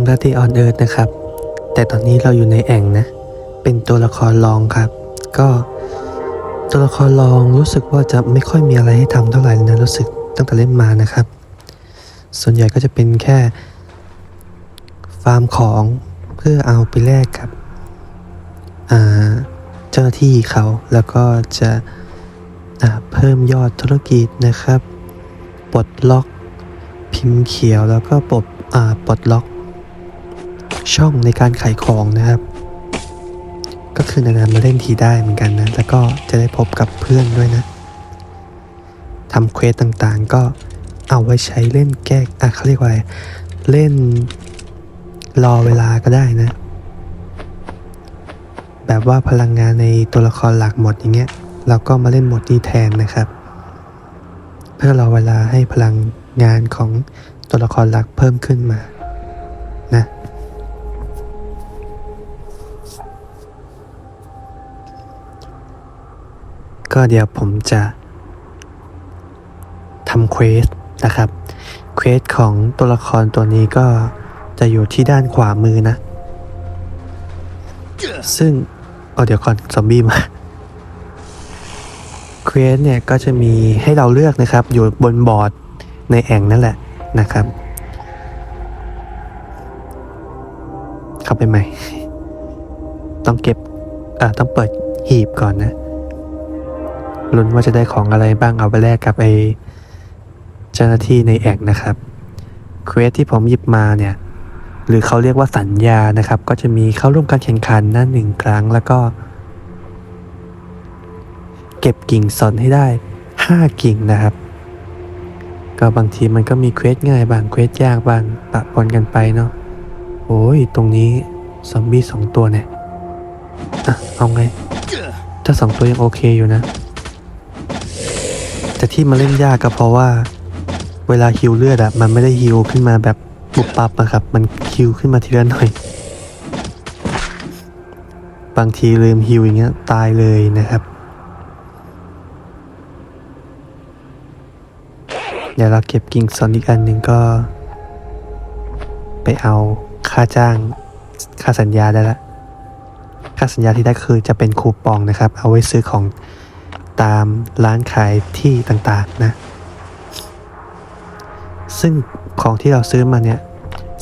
มลาติออนเอิร์นะครับ แต่ตอนนี้เราอยู่ในแอ่งนะ เป็นตัวละครรองครับ ก็ตัวละครรองรู้สึกว่าจะไม่ค่อยมีอะไรให้ทำเท่าไหร่นะรู้สึกตั้งแต่เล่นมานะครับ ส่วนใหญ่ก็จะเป็นแค่ฟาร์มของเพื่อเอาไปแลกกับเจ้าหน้าที่เขาแล้วก็จะเพิ่มยอดธุรกิจนะครับปลดล็อกพิมพ์เขียวแล้วก็ปลดปลดล็อก ช่องในการขายของนะครับ ก็คือนานๆมาเล่นทีได้เหมือนกันนะ แล้วก็จะได้พบกับเพื่อนด้วยนะทำเควสต่างๆ ก็เอาไว้ใช้เล่นแก้อะเขาเรียกว่าอะไร เล่นรอเวลาก็ได้นะ แบบว่าพลังงานในตัวละครหลักหมดอย่างเงี้ย เราก็มาเล่นหมดนี้แทนนะครับ เพื่อรอเวลาให้พลังงานของตัวละครหลักเพิ่มขึ้นมา ก็เดี๋ยวผมจะทำเควสนะครับเควสของตัวละครตัวนี้ก็จะอยู่ที่ด้านขวามือนะ ซึ่งเอาเดี๋ยวก่อนซอมบี้มาเควสเนี่ยก็จะมีให้เราเลือกนะครับ อยู่บนบอร์ดในแอ่งนั่นแหละนะครับ เข้าไปใหม่ ต้องเก็บอ่าต้องเปิดหีบก่อนนะ ลุ้นว่าจะได้ของอะไรบ้างเอาไปแลกกับไอเจ้าหน้าที่ในแอ่งนะครับเควสที่ผมหยิบมาเนี่ย หรือเขาเรียกว่าสัญญานะครับ ก็จะมีเข้าร่วมการแข่งขันนั่นหนึ่งครั้งแล้วก็ เก็บกิ่งสนให้ได้ 5 กิ่งนะครับ ก็บางทีมันก็มีเควสง่ายบางเควสยากบางปะปนกันไปเนาะโอ้ยตรงนี้ซอมบี้สองตัวเนี่ย อะ เอาไง ถ้าสองตัวยังโอเคอยู่นะ แต่ที่มาเล่นยากก็เพราะว่า เวลาฮิวเลือดอะมันไม่ได้ฮิวขึ้นมาแบบปุบปับอะครับ มันฮิวขึ้นมาทีละหน่อย บางทีลืมฮิวอย่างเงี้ยตายเลยนะครับ เดี๋ยวเราเก็บกิ่งซอนอีกอันหนึ่งก็ ไปเอาค่าจ้าง ค่าสัญญาได้ละค่าสัญญาที่ได้คือจะเป็นคูปองนะครับ เอาไว้ซื้อของ ตามร้านขายที่ต่างๆนะ ซึ่งของที่เราซื้อมาเนี่ย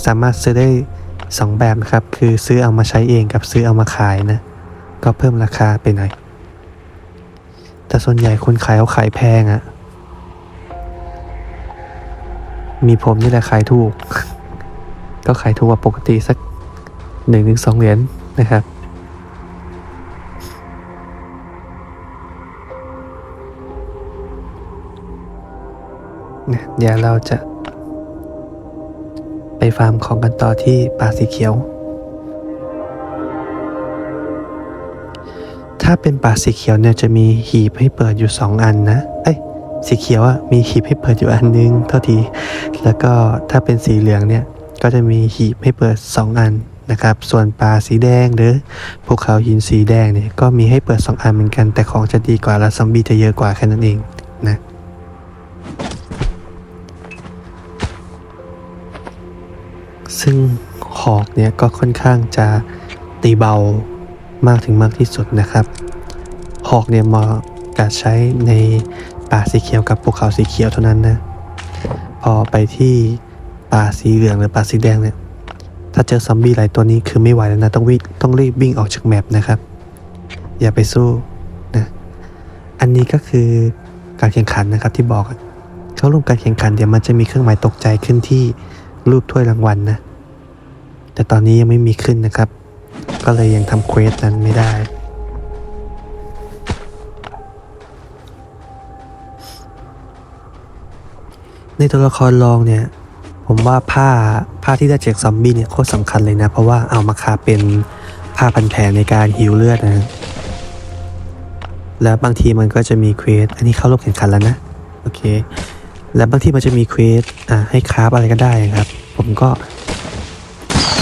สามารถซื้อได้ 2 แบบนะครับ คือซื้อเอามาใช้เองกับซื้อเอามาขายนะ ก็เพิ่มราคาไปหน่อย แต่ส่วนใหญ่คนขายเขาขายแพงอะมีผมนี่แหละขายถูก ก็ขายถูกกว่าปกติสักหนึ่งถึงสองเหรียญนะครับ เดี๋ยวเราจะ ไปฟาร์มของกันต่อที่ป่าสีเขียว ถ้าเป็นป่าสีเขียวเนี่ยจะมีหีบให้เปิดอยู่ 2 อันนะ เอ้ย สีเขียวอะมีหีบให้เปิดอยู่อันนึงเท่าที แล้วก็ถ้าเป็นสีเหลืองเนี่ยก็จะมีหีบให้เปิด 2 อันนะครับ ส่วนป่าสีแดงหรือภูเขาหินสีแดงเนี่ยก็มีให้เปิด 2 อันเหมือนกัน แต่ของจะดีกว่าและซอมบี้จะเยอะกว่าแค่นั้นเองนะ ซึ่งหอกเนี่ยก็ค่อนข้างจะตีเบามากถึงมากที่สุดนะครับหอกเนี่ยเหมาะกับใช้ในป่าสีเขียวกับภูเขาสีเขียวเท่านั้นนะพอไปที่ป่าสีเหลืองหรือป่าสีแดงเนี่ยถ้าเจอซอมบี้หลายตัวนี้คือไม่ไหวแล้วนะต้องวิ่งต้องรีบวิ่งออกจากแมปนะครับ อย่าไปสู้นะอันนี้ก็คือการแข่งขันนะครับที่บอกเข้าร่วมการแข่งขันเดี๋ยวมันจะมีเครื่องหมายตกใจขึ้นที่ รูปถ้วยรางวัลนะ แต่ตอนนี้ยังไม่มีขึ้นนะครับ ก็เลยยังทำเควสนั้นไม่ได้ ในตัวละครรองเนี่ย ผมว่าผ้าผ้าที่ได้จากซอมบี้เนี่ยโคตรสำคัญเลยนะ เพราะว่าเอามาคาเป็นผ้าพันแผลในการฮิวเลือดนะแล้วบางทีมันก็จะมีเควส อันนี้เข้าร่วมแข่งขันแล้วนะ โอเค แล้วบางที่มันจะมีเควสอ่าให้คราฟอะไรก็ได้ครับ ผมก็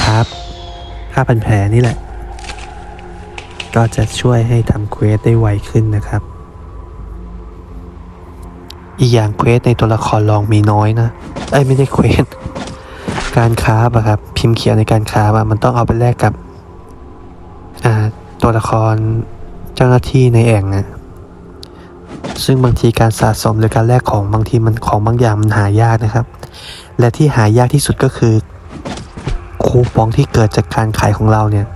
คราฟผ้าพันแผลนี่แหละ ก็จะช่วยให้ทำเควสได้ไวขึ้นนะครับ อีกอย่างเควสในตัวละครรองมีน้อยนะเอ้ไม่ได้เควสการค้าบอะครับพิมพ์เขียวในการค้าบอะมันต้องเอาไปแลกกับ อ่าตัวละครเจ้าหน้าที่ในแอ่งนะ ซึ่งบางทีการสะสมหรือการแลกของบางทีมันของบางอย่างมันหายากนะครับ และที่หายากที่สุดก็คือคูปองที่เกิดจากการขายของเราเนี่ย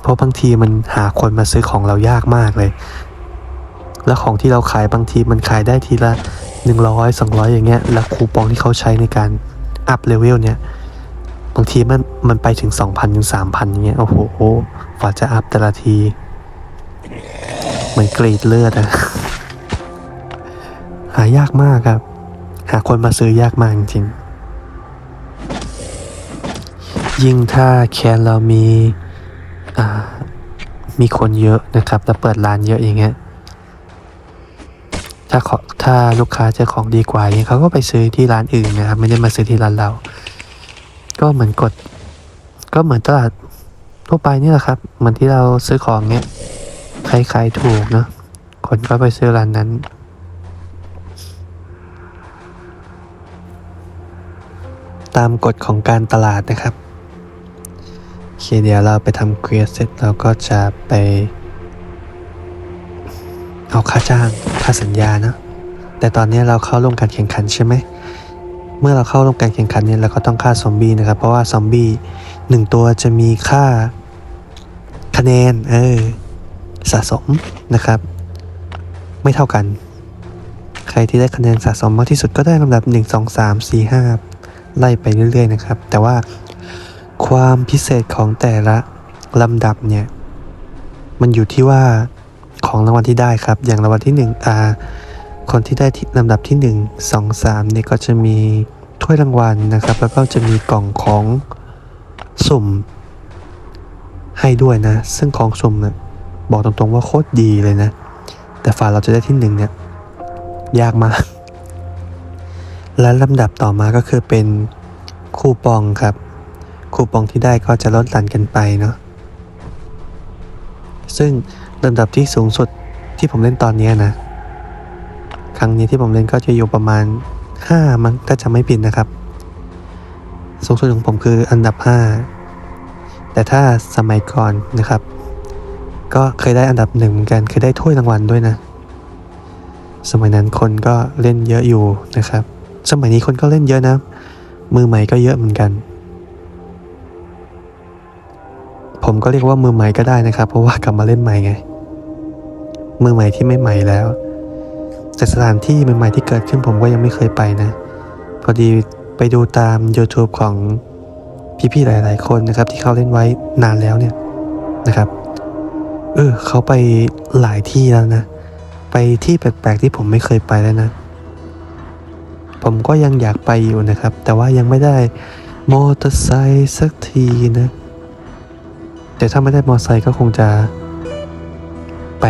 เพราะบางทีมันหาคนมาซื้อของเรายากมากเลย แล้วของที่เราขายบางทีมันขายได้ทีละหนึ่งร้อยสองร้อยอย่างเงี้ย แล้วคูปองที่เขาใช้ในการอัพเลเวลเนี่ย บางทีมันมันไปถึงสองพันถึงสามพันอย่างเงี้ย โอ้โหกว่าจะอัพแต่ละที เหมือนกรีดเลือดอะหายากมากครับ หาคนมาซื้อยากมากจริง ยิ่งถ้าแคนเรามีมีคนเยอะนะครับแล้วเปิดร้านเยอะอย่างเงี้ยถ้าขอถ้าลูกค้าเจอของดีกว่าเงี้ยเขาก็ไปซื้อที่ร้านอื่นนะครับ ไม่ได้มาซื้อที่ร้านเรา ก็เหมือนกด ก็เหมือนตลาดทั่วไปนี่แหละครับ เหมือนที่เราซื้อของเงี้ย ครขายถูกเนาะคนก็ไปซื้อร้านนั้น ตามกฎของการตลาดนะครับโอเคเดี๋ยวเราไปทำเควสเสร็จเราก็จะไป เอาค่าจ้างค่าสัญญานะแต่ตอนนี้เราเข้าร่วมการแข่งขันใช่ไหมเมื่อเราเข้าร่วมการแข่งขันเนี่ยเราก็ต้องฆ่าซอมบี้นะครับ เพราะว่าซอมบี้หนึ่งตัวจะมีค่าคะแนน เออ สะสมนะครับ ไม่เท่ากัน ใครที่ได้คะแนนสะสมมากที่สุดก็ได้ลำดับ 1 2 3 4 5 ไล่ไปเรื่อย ๆ นะครับ แต่ว่าความพิเศษของแต่ละลำดับเนี่ย มันอยู่ที่ว่าของรางวัลที่ได้ครับ อย่างรางวัลที่1อ่าคนที่ได้ลำดับที่ 1 2 3เนี่ยก็จะมีถ้วยรางวัลนะครับ แล้วก็จะมีกล่องของสุ่มให้ด้วยนะ ซึ่งของสุ่มเนี่ย บอกตรงๆว่าโคตรดีเลยนะ แต่ฝ่าเราจะได้ที่หนึ่งเนี่ย ยากมาก และลำดับต่อมาก็คือเป็นคูปองครับ คูปองที่ได้ก็จะลดหลั่นกันไปเนาะซึ่งลำดับที่สูงสุดที่ผมเล่นตอนนี้นะ ครั้งนี้ที่ผมเล่นก็จะอยู่ประมาณ 5 มั้งถ้าจะไม่ผิดนะครับ สูงสุดของผมคืออันดับ 5 แต่ถ้าสมัยก่อนนะครับ ก็เคยได้อันดับหนึ่งเหมือนกันเคยได้ถ้วยรางวัลด้วยนะ สมัยนั้นคนก็เล่นเยอะอยู่นะครับ สมัยนี้คนก็เล่นเยอะนะ มือใหม่ก็เยอะเหมือนกัน ผมก็เรียกว่ามือใหม่ก็ได้นะครับ เพราะว่ากลับมาเล่นใหม่ไง มือใหม่ที่ไม่ใหม่แล้ว แต่สถานที่ใหม่ๆที่เกิดขึ้นผมก็ยังไม่เคยไปนะ พอดีไปดูตาม YouTube ของพี่ๆหลาย ๆ คนนะครับ ที่เขาเล่นไว้นานแล้วเนี่ยนะครับ เออเขาไปหลายที่แล้วนะ ไปที่แปลกๆที่ผมไม่เคยไปแล้วนะ ผมก็ยังอยากไปอยู่นะครับ แต่ว่ายังไม่ได้มอเตอร์ไซค์สักทีนะ แต่ถ้าไม่ได้มอเตอร์ไซค์ก็คงจะ ไป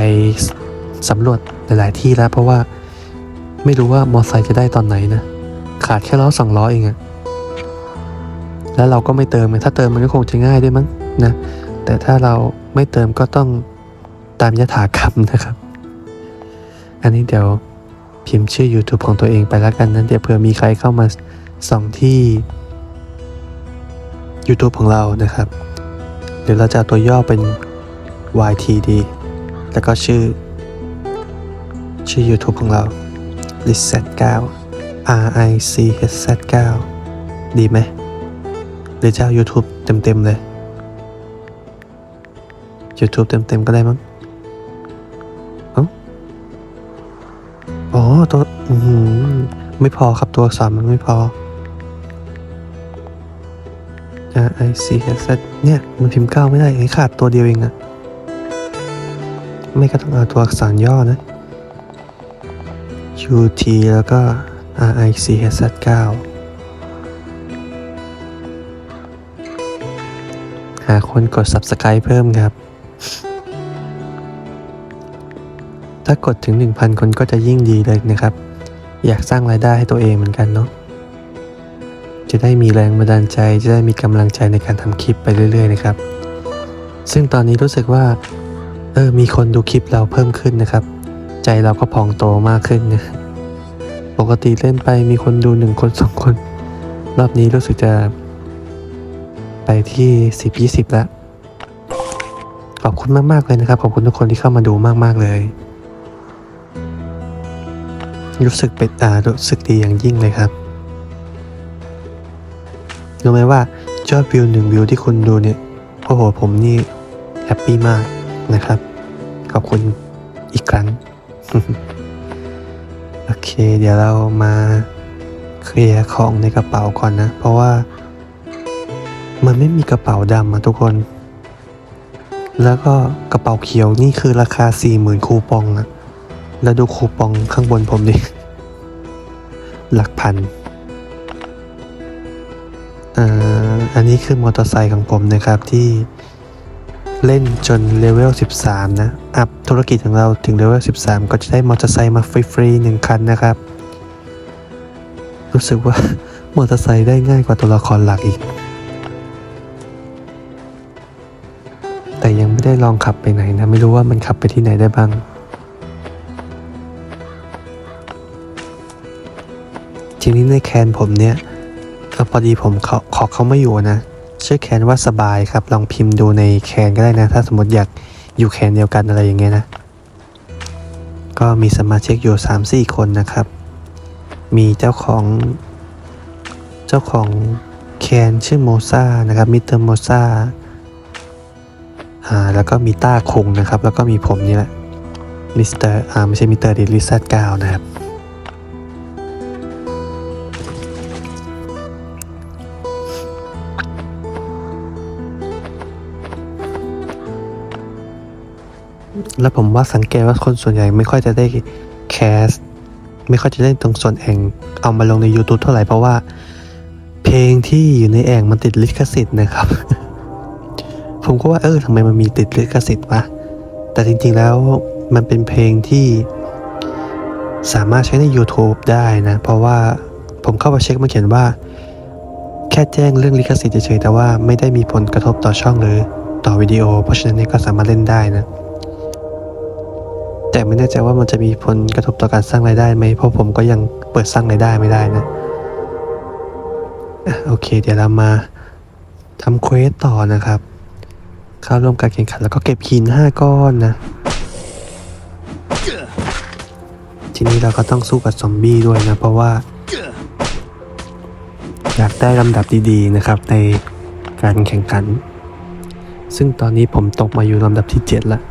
สำรวจหลายๆที่แล้ว เพราะว่าไม่รู้ว่ามอเตอร์ไซค์จะได้ตอนไหนนะ ขาดแค่ล้อสองล้อเองอะแล้วเราก็ไม่เติมถ้าเติมมันก็คงจะง่ายด้วยมั้งนะ แต่ถ้าเราไม่เติมก็ต้องตามยถากรรมนะครับ อันนี้เดี๋ยวพิมพ์ชื่อ YouTube ของตัวเองไปแล้วกันนั้นเดี๋ยวเผื่อมีใครเข้ามาส่องที่ YouTube ของเรานะครับ เดี๋ยวเราจะาตัวย่อเป็น YTD แล้วก็ชื่อ ชื่อ YouTube ของเรา r i c e t 9 R I C H Z 9ดีไหมหรือจะเอา YouTube เต็ม ๆ เลย YouTube เต็มๆก็ได้มั้งอ๋อตัวอือหือไม่พอครับตัวอักษรมันไม่พอ R I C H Z เนี่ย มันพิมพ์เก้าไม่ได้ไอ้ขาดตัวเดียวเองอะไม่ก็ต้องเอาตัวอักษรย่อนะ U T แล้วก็ R I C H Z 9หาคนกด Subscribe เพิ่มครับ ถ้ากดถึง 1,000 คนก็จะยิ่งดีเลยนะครับ อยากสร้างรายได้ให้ตัวเองเหมือนกันเนาะจะได้มีแรงบันดาลใจจะได้มีกำลังใจในการทำคลิปไปเรื่อย ๆ นะครับ ซึ่งตอนนี้รู้สึกว่าเออมีคนดูคลิปเราเพิ่มขึ้นนะครับ ใจเราก็พองโตมากขึ้นนะปกติเล่นไปมีคนดูหนึ่งคนสองคน รอบนี้รู้สึกจะ ไปที่สิบยี่สิบแล้ว ขอบคุณมาก ๆ เลยนะครับ ขอบคุณทุกคนที่เข้ามาดูมาก ๆ เลย รู้สึกเป็นอ่ารู้สึกดีอย่างยิ่งเลยครับรู้ไหมว่ายอดวิวหนึ่งวิวที่คุณดูเนี่ยโอ้โหผมนี่แฮปปี้มากนะครับ ขอบคุณอีกครั้ง โอเค เดี๋ยวเรามาเคลียร์ของในกระเป๋าก่อนนะ เพราะว่ามันไม่มีกระเป๋าดำอะทุกคน แล้วก็กระเป๋าเขียวนี่คือราคาสี่หมื่นคูปองอะ แล้วดูคูปองข้างบนผมดิ หลักพันอ่าอันนี้คือมอเตอร์ไซค์ของผมนะครับที่เล่นจนเลเวล 13 นะ อัพธุรกิจของเราถึงเลเวล 13 ก็จะได้มอเตอร์ไซค์มาฟรีๆหนึ่งคันนะครับ รู้สึกว่ามอเตอร์ไซค์ได้ง่ายกว่าตัวละครหลักอีก แต่ยังไม่ได้ลองขับไปไหนนะ ไม่รู้ว่ามันขับไปที่ไหนได้บ้าง ในแคนผมเนี่ยเอ่อพอดีผมขอขอเขาไม่อยู่นะชื่อแคนว่าสบายครับ ลองพิมพ์ดูในแคนก็ได้นะ ถ้าสมมติอยากอยู่แคนเดียวกันอะไรอย่างเงี้ยนะ ก็มีสมาชิกอยู่ 3-4 คนนะครับ มีเจ้าของ เจ้าของแคนชื่อโมซานะครับมิสเตอร์โมซาอ่าแล้วก็มีต้าคงนะครับ แล้วก็มีผมนี่แหละมิสเตอร์อ่าไม่ใช่มิสเตอร์ดิลิซัดกาวนะครับ แล้วผมว่าสังเกตว่าคนส่วนใหญ่ไม่ค่อยจะได้แคส ไม่ค่อยจะเล่นตรงส่วนแองเอามาลงใน YouTube เท่าไหร่เพราะว่า เพลงที่อยู่ในแองมันติดลิขสิทธิ์นะครับ ผมก็ว่าเออทำไมมันมีติดลิขสิทธิ์วะแต่จริงๆแล้วมันเป็นเพลงที่สามารถใช้ใน YouTube ได้นะ เพราะว่าผมเข้าไปเช็คมาเขียนว่า แค่แจ้งเรื่องลิขสิทธิ์เฉยๆแต่ว่าไม่ได้มีผลกระทบต่อช่องหรือต่อวิดีโอ เพราะฉะนั้นก็สามารถเล่นได้นะ แต่ไม่แน่ใจว่ามันจะมีผลกระทบต่อการสร้างรายได้ไหมเพราะผมก็ยังเปิดสร้างรายได้ไม่ได้นะโอเค เดี๋ยวเรามาทำเควสต่อนะครับ เข้าร่วมการแข่งขันแล้วก็เก็บหินห้าก้อนนะ ทีนี้เราก็ต้องสู้กับซอมบี้ด้วยนะ เพราะว่า อยากได้ลำดับดีๆนะครับในการแข่งขัน ซึ่งตอนนี้ผมตกมาอยู่ลำดับที่ 7 แล้ว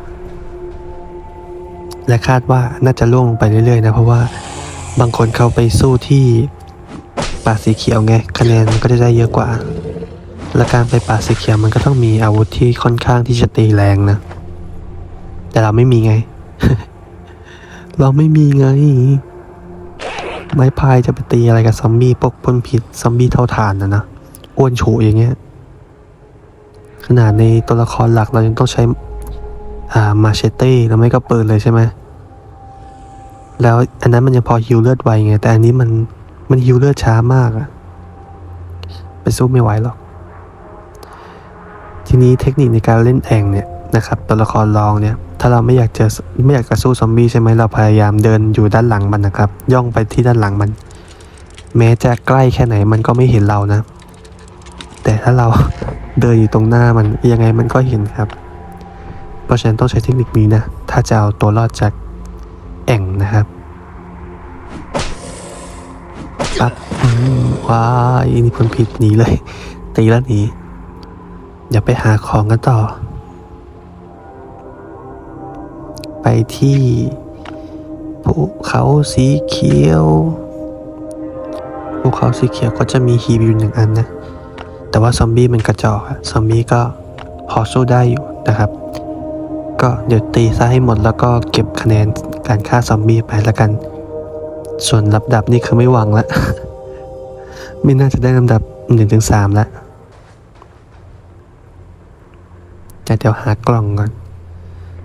และคาดว่าน่าจะล่วงลงไปเรื่อยๆนะ เพราะว่าบางคนเขาไปสู้ที่ป่าสีเขียวไงคะแนนมันก็จะได้เยอะกว่า และการไปป่าสีเขียวมันก็ต้องมีอาวุธที่ค่อนข้างที่จะตีแรงนะ แต่เราไม่มีไง เราไม่มีไง ไม้พายจะไปตีอะไรกับซอมบี้ปกพ่นพิษซอมบี้เท่าฐานนะนะอ้วนโฉอย่างเงี้ยขนาดในตัวละครหลักเรายังต้องใช้ อ่ามาเชเต้แล้วไม่ก็ปืนเลยใช่ไหม แล้วอันนั้นมันยังพอฮิวเลือดไวไง แต่อันนี้มันมันฮิวเลือดช้ามากอะไปสู้ไม่ไหวหรอก ทีนี้เทคนิคในการเล่นแองเนี่ยนะครับตัวละครรองเนี่ย ถ้าเราไม่อยากจอไม่อยากจะสู้ซอมบี้ใช่ไหมเราพยายามเดินอยู่ด้านหลังมันนะครับ ย่องไปที่ด้านหลังมัน แม้จะใกล้แค่ไหนมันก็ไม่เห็นเรานะ แต่ถ้าเราเดินอยู่ตรงหน้ามันยังไงมันก็เห็นครับ เพราะฉะนั้นต้องใช้เทคนิคนี้นะ ถ้าจะเอาตัวรอดจาก แอ่งนะครับปั๊บว้ายนี่พ้นผิดหนีเลย ตีแล้วหนีอย่าไปหาของกันต่อ ไปที่ภูเขาสีเขียวภูเขาสีเขียวก็จะมีฮีบอยู่หนึ่งอันนะ แต่ว่าซอมบี้มันกระจอกซอมบี้ก็พอสู้ได้อยู่นะครับ ก็เดี๋ยวตีซะให้หมดแล้วก็เก็บคะแนนการฆ่าซอมบี้ไปแล้วกัน ส่วนลำดับนี่คือไม่หวังละ ไม่น่าจะได้ลำดับหนึ่งถึงสามละแต่เดี๋ยวหากล่องก่อน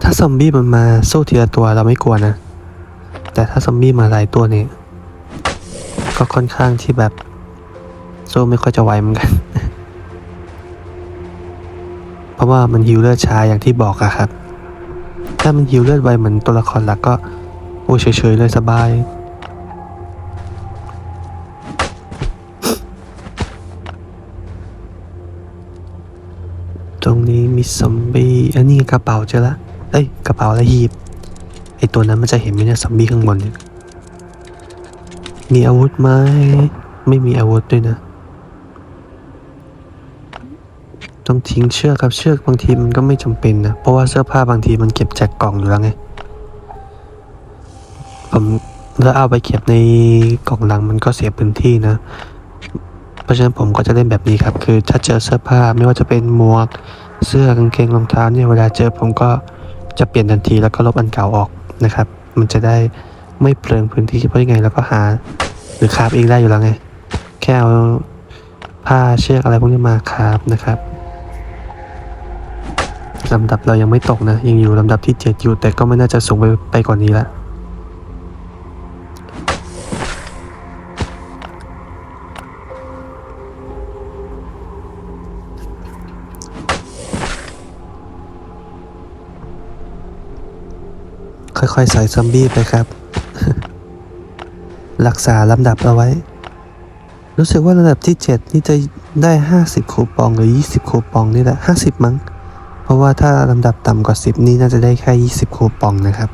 ถ้าซอมบี้มันมาสู้ทีละตัวเราไม่กลัวนะ แต่ถ้าซอมบี้มาหลายตัวเนี่ยก็ค่อนข้างที่แบบสู้ไม่ค่อยจะไหวเหมือนกัน เพราะว่ามันฮิวเลือดช้าอย่างที่บอกอะครับ ถ้ามันฮิวเลือดไวเหมือนตัวละครหลักก็ โอ้เฉยๆเลยสบาย ตรงนี้มีซอมบี้อันนี้กระเป๋าเจอละเอ้ยกระเป๋าและหีบไอตัวนั้นมันจะเห็นไหมเนี่ยซอมบี้ข้างบนเนี่ยมีอาวุธไหมไม่มีอาวุธด้วยนะ ต้องทิ้งเชือกครับเชือกบางทีมันก็ไม่จำเป็นนะเพราะว่าเสื้อผ้าบางทีมันเก็บจากกล่องอยู่แล้วไงผมแล้วเอาไปเก็บในกล่องลังมันก็เสียพื้นที่นะ เพราะฉะนั้นผมก็จะเล่นแบบนี้ครับ คือถ้าเจอเสื้อผ้าไม่ว่าจะเป็นหมวกเสื้อกางเกงรองเท้าเนี่ยเวลาเจอผมก็จะเปลี่ยนทันทีแล้วก็ลบอันเก่าออกนะครับ มันจะได้ไม่เปลืองพื้นที่เพราะยังไงเราก็หาหรือคาบเองได้อยู่แล้วไง แค่เอาผ้าเชือกอะไรพวกนี้มาคาบนะครับ ลำดับเรายังไม่ตกนะ ยังอยู่ลำดับที่ 7 อยู่ แต่ก็ไม่น่าจะสูงไปไปกว่านี้ละค่อยๆใส่ซอมบี้ไปครับ รักษาลำดับเอาไว้ รู้สึกว่าระดับที่ 7 นี่จะได้ 50 คูปองหรือ 20 คูปองนี่แหละ 50 มั้ง เพราะว่าถ้าลำดับต่ำกว่า 10 นี่น่าจะได้แค่ 20 คูปองนะครับ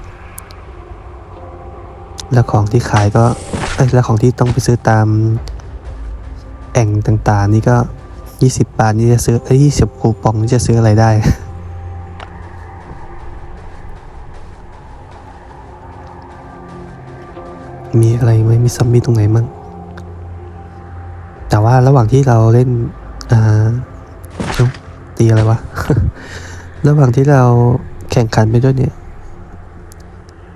แล้วของที่ขายก็เอ้ยแล้วของที่ต้องไปซื้อตามแอ่งต่างๆ นี่ก็ 20 บาทนี่จะซื้อเอ้ย20 คูปองนี่จะซื้ออะไรได้มีอะไรไหมมีซอมบี้ตรงไหนมั่งแต่ว่าระหว่างที่เราเล่น อ่าเจ้าตีอะไรวะ ระหว่างที่เราแข่งขันไปด้วยเนี่ย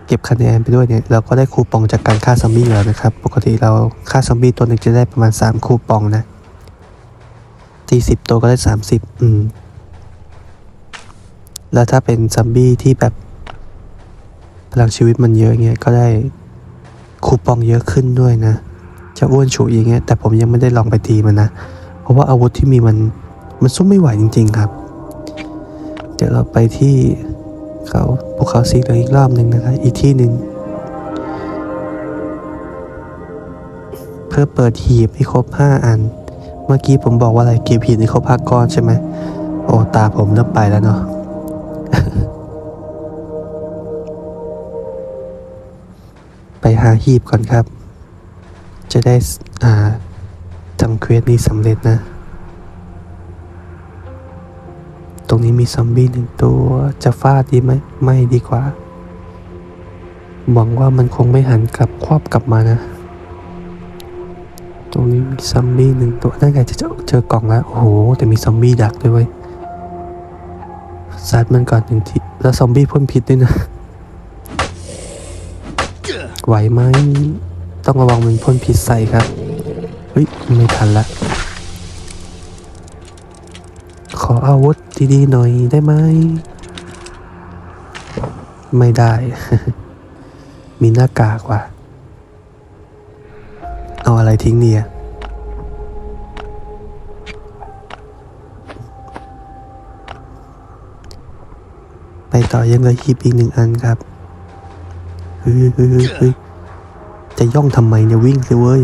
เก็บคะแนนไปด้วยเนี่ย เราก็ได้คูปองจากการฆ่าซอมบี้แล้วนะครับ ปกติเราฆ่าซอมบี้ตัวหนึ่งจะได้ประมาณ 3 คูปองนะตีสิบตัวก็ได้ 30 อืม แล้วถ้าเป็นซอมบี้ที่แบบพลังชีวิตมันเยอะเงี้ย ก็ได้คูปองเยอะขึ้นด้วยนะ จะอ้วนฉุยอย่างเงี้ย แต่ผมยังไม่ได้ลองไปตีมันนะ เพราะว่าอาวุธที่มีมัน มันสู้ไม่ไหวจริง ๆ ครับ ดี๋ยวเราไปที่เขาภูเขาสีเหลืองอีกรอบหนึ่งนะครับอีกที่หนึ่งเพื่อเปิดหีบให้ครบ 5 อัน เมื่อกี้ผมบอกว่าอะไรเก็บหีบให้ครบ5ก้อนใช่ไหมโอ้ตาผมเริ่มไปแล้วเนาะไปหาหีบก่อนครับ จะได้อ่าทำเควสนี้สำเร็จนะ ตรงนี้มีซอมบี้หนึ่งตัวจะฟาดดีไหมไม่ดีกว่าหวังว่ามันคงไม่หันกลับครอบกลับมานะ ตรงนี้มีซอมบี้หนึ่งตัวนั่นไงจะเจอเจอกล่องแล้วโอ้โหแต่มีซอมบี้ดักด้วยเว้ยซัดมันก่อนหนึ่งทีแล้วซอมบี้พ่นพิษด้วยนะไหวไหมต้องระวังมันพ่นพิษใส่ครับเฮ้ยไม่ทันละขออาวุธ ดีๆหน่อยได้ไหม ไม่ได้ มีหน้ากากว่ะ เอาอะไรทิ้งเนี่ยไปต่อยังเหลยหีบอีกหนึ่งอันครับเฮ้ยเฮ้ยเฮ้ยเฮ้ยจะย่องทำไมเนี่ยวิ่งสิเว้ย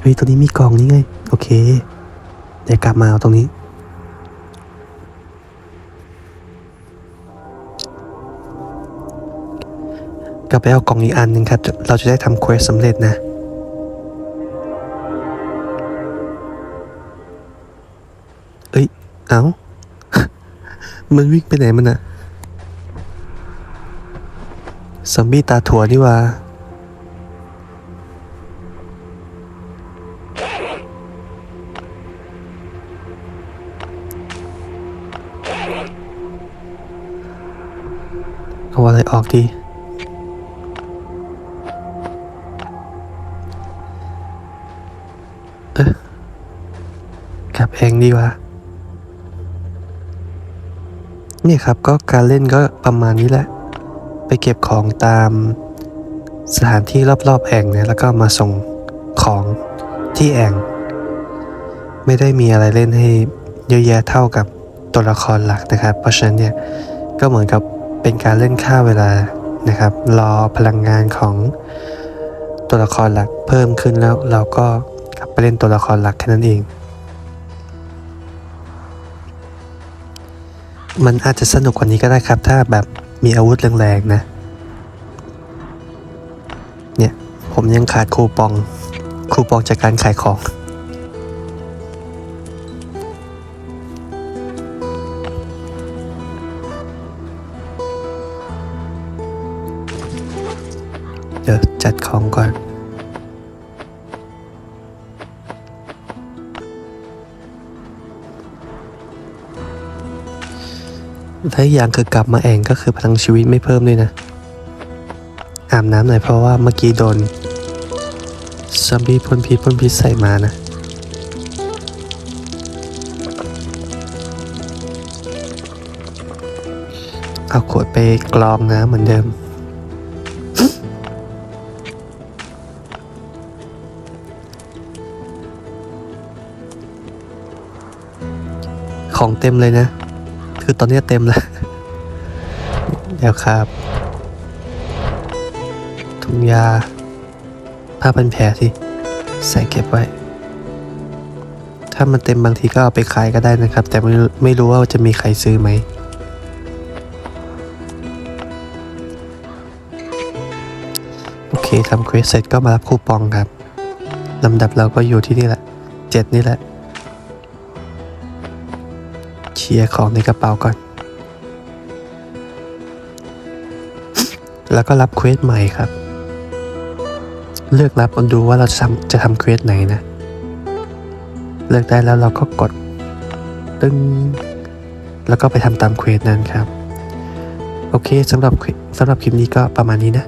เฮ้ย ตัวนี้มีกล่องนี่ไง โอเค เดี๋ยวกลับมาเอาตรงนี้ กลับไปเอากล่องอีกอันหนึ่งครับ เราจะได้ทำเควสสำเร็จนะ เอ้ย เอ้า มันวิ่งไปไหนมันอะซอมบี้ตาถั่วนี่ว่า เอาอะไรออกดี เอะกลับเองดีกว่านี่ครับก็การเล่นก็ประมาณนี้แหละ ไปเก็บของตามสถานที่รอบๆแอ่งเนี่ยแล้วก็มาส่งของที่แอ่ง ไม่ได้มีอะไรเล่นให้เยอะแยะเท่ากับ ตัวละครหลักนะครับ เพราะฉะนั้นเนี่ยก็เหมือนกับเป็นการเล่นค่าเวลานะครับ รอพลังงานของตัวละครหลักเพิ่มขึ้นแล้วเราก็กลับไปเล่นตัวละครหลักแค่นั้นเอง มันอาจจะสนุกกว่านี้ก็ได้ครับ ถ้าแบบมีอาวุธแรงๆนะ เนี่ย ผมยังขาดคูปอง คูปองจากการขายของ ของก่อน ถ้าอย่างคือกลับมาแองก็คือพลังชีวิตไม่เพิ่มด้วยนะ อาบน้ำหน่อยเพราะว่าเมื่อกี้โดนซอมบี้พ่นพิษพ่นพิษใส่มานะเอาขวดไปกรองน้ำเหมือนเดิม ของเต็มเลยนะ คือตอนนี้เต็มแล้วเดี๋ยวครับ ถุงยา ผ้าพันแผลสิ ใส่เก็บไว้ ถ้ามันเต็มบางทีก็เอาไปขายก็ได้นะครับ แต่ไม่รู้ไม่รู้ว่าจะมีใครซื้อไหมโอเคทำเควสเสร็จก็มารับคูปองครับลำดับเราก็อยู่ที่นี่แหละเจ็ดนี่แหละ ลียร์ของในกระเป๋าก่อน แล้วก็รับเควสใหม่ครับ เลือกรับดูว่าเราจะทำจะทำเควสไหนนะ เลือกได้แล้วเราก็กดตึ้งแล้วก็ไปทำตามเควสนั้นครับ โอเคสำหรับสำหรับคลิปนี้ก็ประมาณนี้นะ